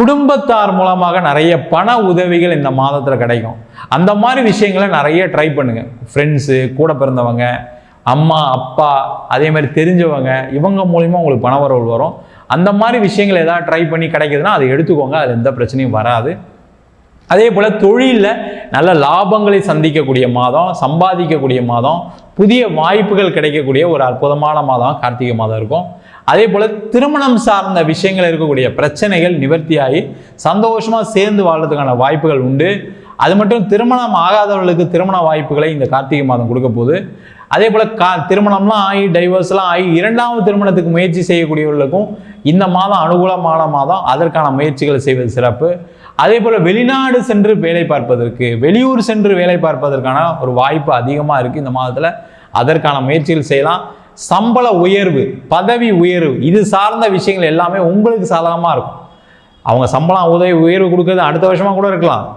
குடும்பத்தார் மூலமாக நிறைய பண உதவிகள் இந்த மாதத்தில் கிடைக்கும். அந்த மாதிரி விஷயங்களை நிறைய ட்ரை பண்ணுங்கள் ஃப்ரெண்ட்ஸு கூட பிறந்தவங்க அம்மா அப்பா அதே மாதிரி தெரிஞ்சவங்க இவங்க மூலிமா உங்களுக்கு பண வரவு வரும். அந்த மாதிரி விஷயங்கள் ஏதாவது ட்ரை பண்ணி கிடைக்குதுன்னா அதை எடுத்துக்கோங்க. அது எந்த பிரச்சனையும் வராது. அதே போல் தொழிலில் நல்ல லாபங்களை சந்திக்கக்கூடிய மாதம் சம்பாதிக்கக்கூடிய மாதம் புதிய வாய்ப்புகள் கிடைக்கக்கூடிய ஒரு அற்புதமான மாதம் கார்த்திகை மாதம் இருக்கும். அதே போல் திருமணம் சார்ந்த விஷயங்கள் இருக்கக்கூடிய பிரச்சனைகள் நிவர்த்தியாகி சந்தோஷமாக சேர்ந்து வாழ்றதுக்கான வாய்ப்புகள் உண்டு. அது மட்டும் திருமணம் ஆகாதவர்களுக்கு திருமண வாய்ப்புகளை இந்த கார்த்திகை மாதம் கொடுக்க போகுது. அதே போல் கா திருமணம்லாம் ஆகி டைவர்ஸ்லாம் ஆகி இரண்டாவது திருமணத்துக்கு முயற்சி செய்யக்கூடியவர்களுக்கும் இந்த மாதம் அனுகூலமான மாதம். அதற்கான முயற்சிகள் செய்வது சிறப்பு. அதே போல் வெளிநாடு சென்று வேலை பார்ப்பதற்கு வெளியூர் சென்று வேலை பார்ப்பதற்கான ஒரு வாய்ப்பு அதிகமாக இருக்குது இந்த மாதத்தில். அதற்கான முயற்சிகள் செய்யலாம். சம்பள உயர்வு பதவி உயர்வு இது சார்ந்த விஷயங்கள் எல்லாமே உங்களுக்கு சாதகமாக இருக்கும். அவங்க சம்பளம் உதவி உயர்வு கொடுக்கறது அடுத்த வருஷமாக கூட இருக்கலாம்.